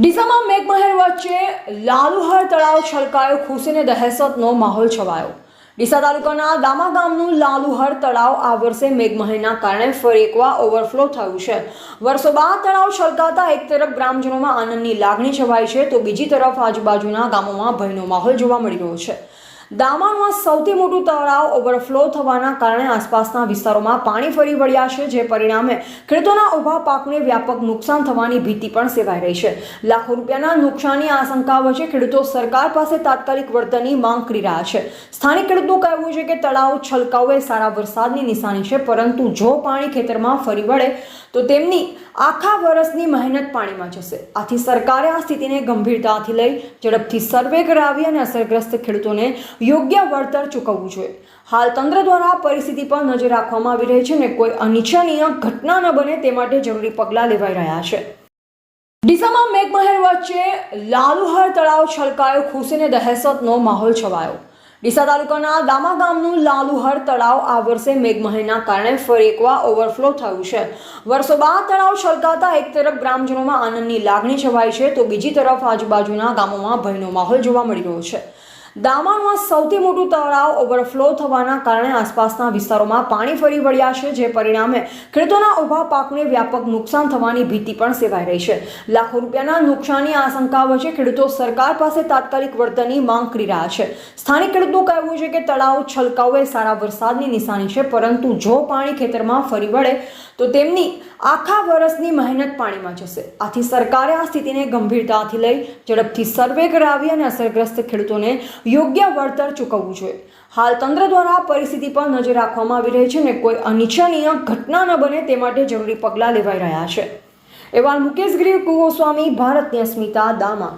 ડીસામાં મેઘમહેર વચ્ચે લાલુહર તળાવ છલકાયો, ખુશીને દહેશતનો માહોલ છવાયો. ડીસા તાલુકાના દામા ગામનું લાલુહર તળાવ આ વર્ષે મેઘમહેરના કારણે ફરી એકવાર ઓવરફ્લો થયું છે. વર્ષો બાદ તળાવ છલકાતા એક તરફ ગ્રામજનોમાં આનંદની લાગણી છવાઈ છે, તો બીજી તરફ આજુબાજુના ગામોમાં ભયનો માહોલ જોવા મળી રહ્યો છે. દામાનું આ સૌથી મોટું તળાવ ઓવરફ્લો થવાના કારણે આસપાસના વિસ્તારોમાં પાણી ફરી વળ્યા છે, જે પરિણામે ખેડૂતોના ઊભા પાકને વ્યાપક નુકસાન થવાની ભીતિ પણ સેવાઈ રહી છે. લાખો રૂપિયાના નુકસાનની આશંકા વચ્ચે ખેડૂતો સરકાર પાસે તાત્કાલિક વળતરની માંગ કરી રહ્યા છે. સ્થાનિક ખેડૂતનું કહેવું છે કે તળાવ છલકાવું એ સારા વરસાદની નિશાની છે, પરંતુ જો પાણી ખેતરમાં ફરી વળે, તો તેમની આખા વર્ષની મહેનત પાણીમાં જશે. આથી સરકારે આ સ્થિતિને ગંભીરતાથી લઈ ઝડપથી સર્વે કરાવી અને અસરગ્રસ્ત ખેડૂતોને યોગ્ય વળતર ચૂકવવું જોઈએ. હાલ તંત્ર દ્વારા પરિસ્થિતિ પર નજર રાખવામાં આવી રહી છે અને કોઈ અનિચ્છનીય ઘટના ન બને તે માટે જરૂરી પગલાં લેવાઈ રહ્યા છે. ડીસામાં મેઘમહેર વચ્ચે લાલુહર તળાવ છલકાયો, ખુશીને દહેશતનો માહોલ છવાયો. ડીસા તાલુકાના દામા ગામનું લાલુહર તળાવ આ વર્ષે મેઘમહેરના કારણે ફરી એકવાર ઓવરફ્લો થયું છે. વર્ષો બાદ તળાવ છલકાતા એક તરફ ગ્રામજનોમાં આનંદની લાગણી છવાઈ છે, તો બીજી તરફ આજુબાજુના ગામોમાં ભયનો માહોલ જોવા મળી રહ્યો છે. દામાનું આ સૌથી મોટું તળાવ ઓવરફ્લો થવાના કારણે આસપાસના વિસ્તારોમાં પાણી ફરી વળ્યા છે, જે પરિણામે ખેડૂતોના ઊભા પાકને વ્યાપક નુકસાન થવાની ભીતિ પણ સેવાઈ રહી છે. લાખો રૂપિયાના નુકસાનની આશંકા વચ્ચે ખેડૂતો સરકાર પાસે તાત્કાલિક વળતરની માંગ કરી રહ્યા છે. સ્થાનિક ખેડૂતનું કહેવું છે કે તળાવ છલકાવું એ સારા વરસાદની નિશાની છે, પરંતુ જો પાણી ખેતરમાં ફરી વળે, તો તેમની આખા વર્ષની મહેનત પાણીમાં જશે. આથી સરકારે આ સ્થિતિને ગંભીરતાથી લઈ ઝડપથી સર્વે કરાવી અને અસરગ્રસ્ત ખેડૂતોને યોગ્ય વળતર ચૂકવવું જોઈએ. હાલ તંત્ર દ્વારા પરિસ્થિતિ પર નજર રાખવામાં આવી રહી છે અને કોઈ અનિચ્છનીય ઘટના ન બને તે માટે જરૂરી પગલાં લેવાઈ રહ્યા છે. એવા મુકેશ ગીરી ગોસ્વામી ભારતની અસ્મિતા દામા.